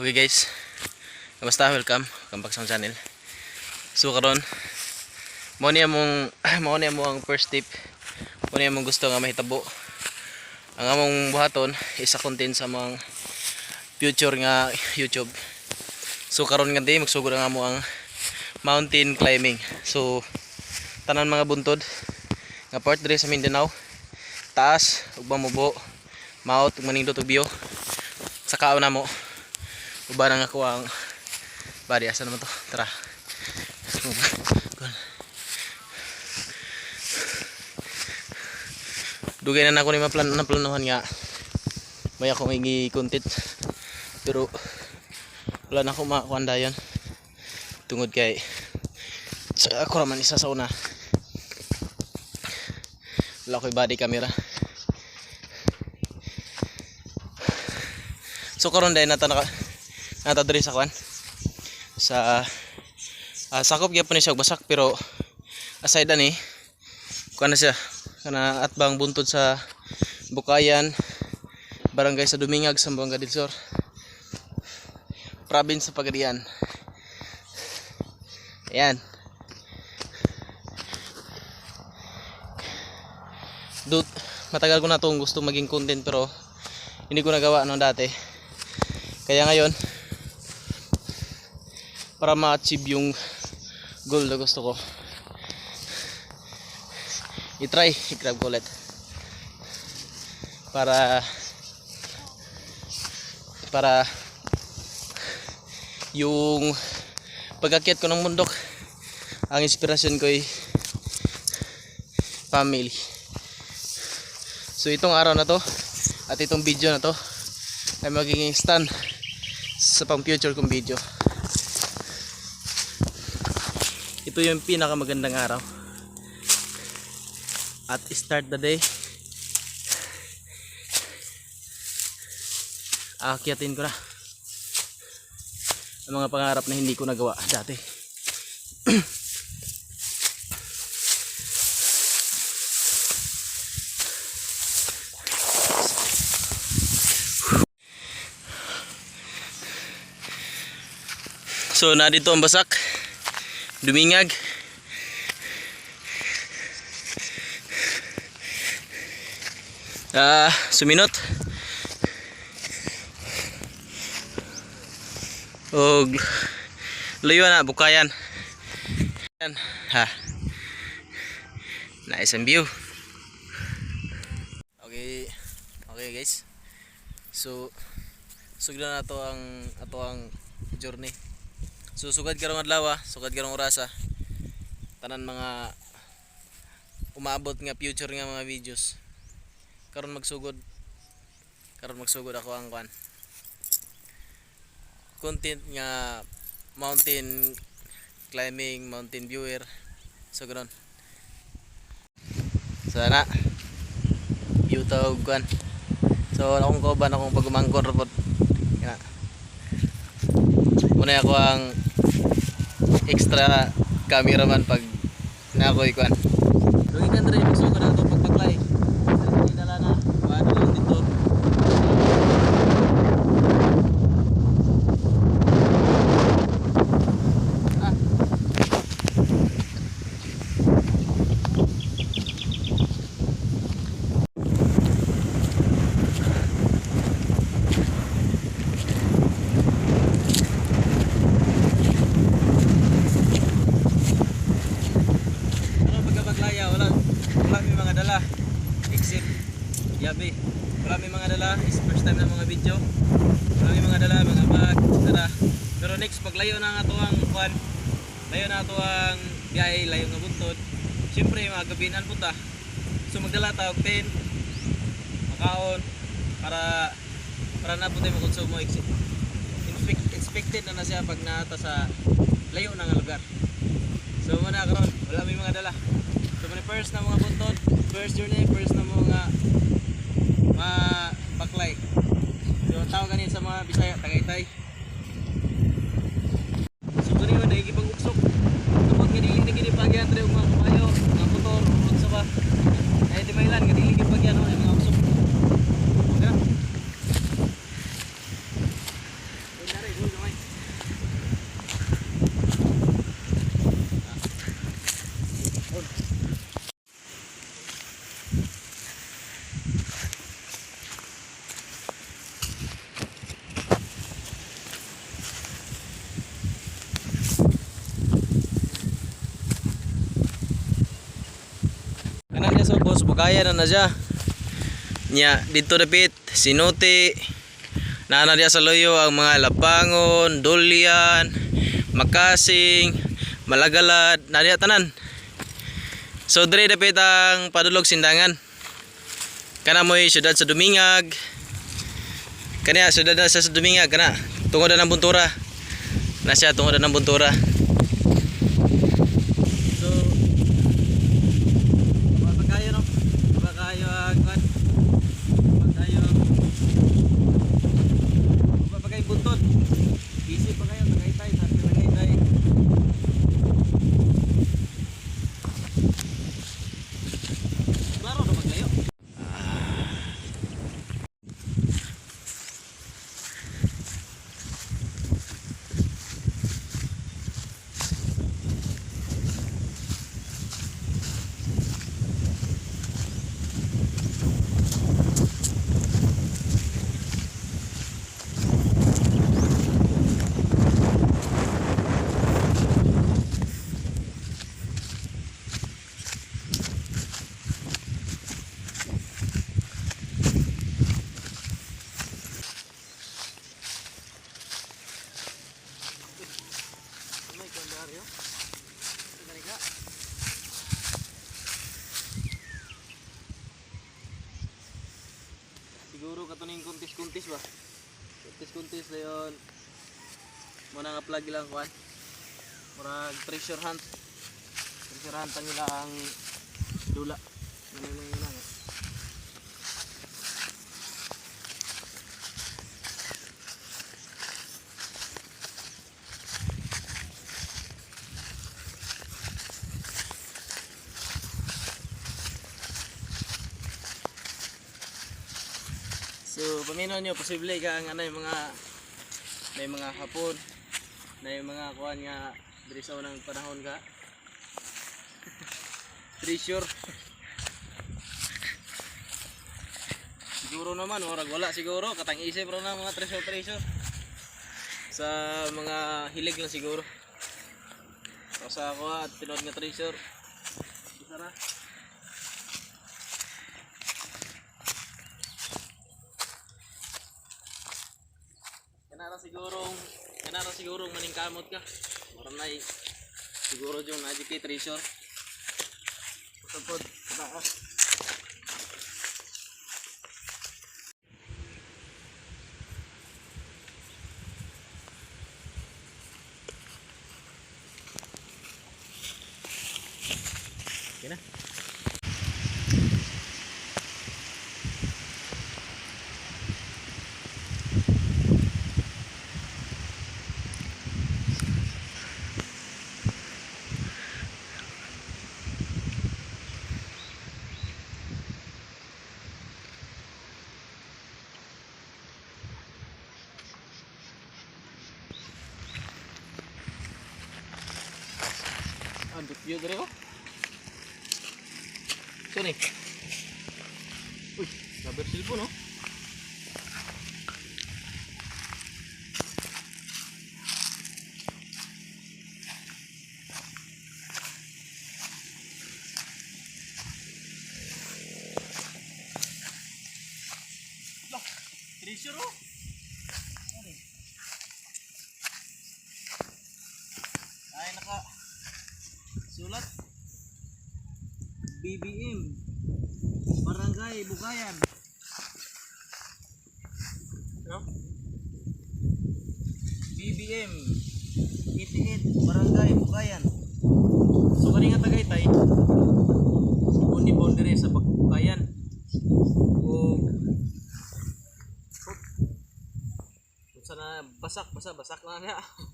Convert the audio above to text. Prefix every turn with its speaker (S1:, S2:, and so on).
S1: Okay guys, kamusta? Welcome, welcome back sa channel. So karon, mo niya mong mo niya mo ang first tip. Mo niya mong gusto nga mahitabo. Ang among buhaton isa content sa mga future nga YouTube. So karon nga di magsugod ang amo ang mountain climbing. So tanan mga buntod nga part diri sa Mindanao. Taas ug mamubo. Maot ug manindot og view. Sa kaon na mo. Uba na nga ko ang body. Asa naman to? Tara. Dugay na ako ni maplan na planuhan nga. May ako may content. Pero wala na ako makakuanda yan. Tungod kay sa ako raman isa sa una. Wala ko'y body camera. So karon dahil nata naka nata diri sa kwan? Sa ah, sakop gyapon ni siya basak pero aside ani kuan na siya? Kana atbang buntod sa Bukayan barangay sa Dumingag Sambuanga del Sur province sa Pagadian. Ayan. Dut, matagal ko na itong gusto maging content pero hindi ko nagawa no dati. Kaya ngayon para ma-achieve yung goal na gusto ko. I-try i-grab ko ulit. Para para yung pag-akyat ko ng bundok ang inspirasyon ko ay family. So itong araw na to at itong video na to ay magiging stand sa pang future kong video ito yung pinakamagandang araw. At start the day. Aakyatin ko na. Ang mga pangarap na hindi ko nagawa dati. So na dito ang basak dumingag ah suminot. Og layo na bukayan. Yan, ha. Nice ang view. Okay okay guys. So sugdan na to ang ato ang journey so sugad karong adlaw ah, sugad karong orasa tanan mga umabot nga future nga mga videos. Karon magsugod. Karon magsugod ako ang kwan. Content nga mountain climbing mountain viewer. So ganoon sana view tawag kwan. So akong kauban akong pagumangkon report. Muna ako ang extra cameraman pag na ako ikuan Lugi ka dre magsugod na to pagpaklay hindi dala na ano lang dito ah ano pagkapaglaya wala wala may mga dala except yabi wala may mga dala is first time na mga video wala may mga dala mga bag dala pero next paglayo na kwan layo na to ang biyahe layo nga buntod syempre mga gabinan punta so magdala ta og tent makaon para para na po tayo makonsumo Ex- Inspect, expected na na siya pag nata sa layo na nga lugar So muna karon, wala may mga dala. So muna first na mga buntot, first journey, first na mga mga baklay. So tawag ganin sa mga Bisaya, Tagaytay. So kani mo naigi pang uksok. Kapag ganili na gini pagyan tre mga kabayo, mga motor, ug sa ba. Ay di mailan ganili gid pagyan no mga uksok. Okay na. Kunyari, pagkaya na na siya. Nya dito dapit sinuti. Naana diya sa loyo ang mga lapangon, dulyan, makasing, malagalad, na diya tanan. So dire dapit ang padulog sindangan. Kana mo'y syudad sa Dumingag. Kanya syudad na sa Dumingag kana tungod na ng buntura. Na siya tungod na ng buntura. Dario? Sandali ka. Siguro katuning kuntis-kuntis ba? Kuntis-kuntis na yun. Muna nga plug lang kwan. Murag treasure hunt. Treasure hunt nila ang dula. Ganun lang yun lang. eh. So, pamino nyo, posible ka ang ano, yung mga may mga hapon na yung mga kuhan nga diri sa panahon ka. Treasure. siguro naman, orag wala siguro. Katang isip ro na mga treasure treasure. Sa mga hilig lang siguro. So, sa ako at tinood nga treasure. Isa na. Kanara sigurong maningkamot ka. Maram na siguro yung na kay treasure. Tapos taas. Okay na. Yun dere ko. Sini. Uy, sabar silpo no. Treasure oh. Ano? Ay, naka sulat BBM Barangay Bukayan no? BBM 88 Barangay Bukayan so kani nga Tagaytay kundi boundary sa Bukayan o kung sana basak basa basak na nga